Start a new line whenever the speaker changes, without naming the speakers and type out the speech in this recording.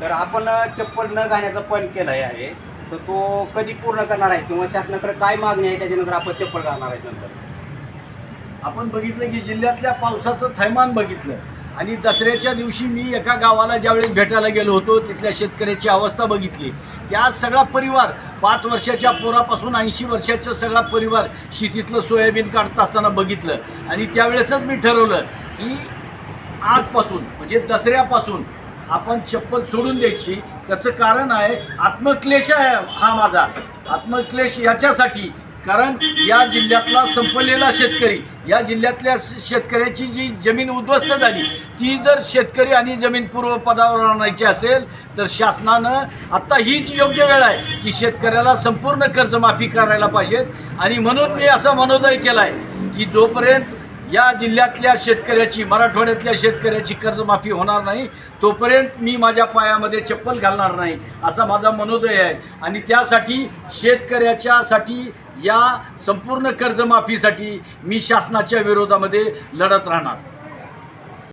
तर आपण चप्पल न घालण्याचा पण केला आहे. तर तो कधी पूर्ण करणार आहे किंवा शासनाकडे काय मागणी आहे त्याच्यानंतर आपण चप्पल घालणार आहे नंतर?
आपण बघितलं की जिल्ह्यातल्या पावसाचं थैमान बघितलं. आणि दसऱ्याच्या दिवशी मी एका गावाला ज्यावेळेस भेटायला गेलो होतो तिथल्या शेतकऱ्याची अवस्था बघितली. की आज सगळा परिवार पाच वर्षाच्या पोरापासून ऐंशी वर्षाचा सगळा परिवार शेतीतलं सोयाबीन काढत असताना बघितलं. आणि त्यावेळेसच मी ठरवलं की आजपासून म्हणजे दसऱ्यापासून आपण चप्पल सोडून द्यायची. त्याचं कारण आहे आत्मक्लेश आहे हा माझा. आत्मक्लेश याच्यासाठी कारण या जिल्ह्यातला संपलेला शेतकरी या जिल्ह्यातल्या शेतकऱ्याची जी जमीन उद्ध्वस्त झाली ती जर शेतकरी आणि जमीन पूर्वपदावर आणायची असेल तर शासनानं आत्ता हीच योग्य वेळ आहे की शेतकऱ्याला संपूर्ण कर्जमाफी करायला पाहिजेत. आणि म्हणून मी असा मनोदय केला आहे की जोपर्यंत या जिल्ह्यातल्या शेतकऱ्याची मराठवाड्यातल्या शेतकऱ्याची कर्जमाफी होणार नाही. तोपर्यंत मी माझ्या पायामध्ये चप्पल घालणार नाही असा माझा मनोदय आहे. आणि त्यासाठी शेतकऱ्याच्यासाठी या संपूर्ण कर्जमाफीसाठी मी शासनाच्या विरोधामध्ये लढत राहणार.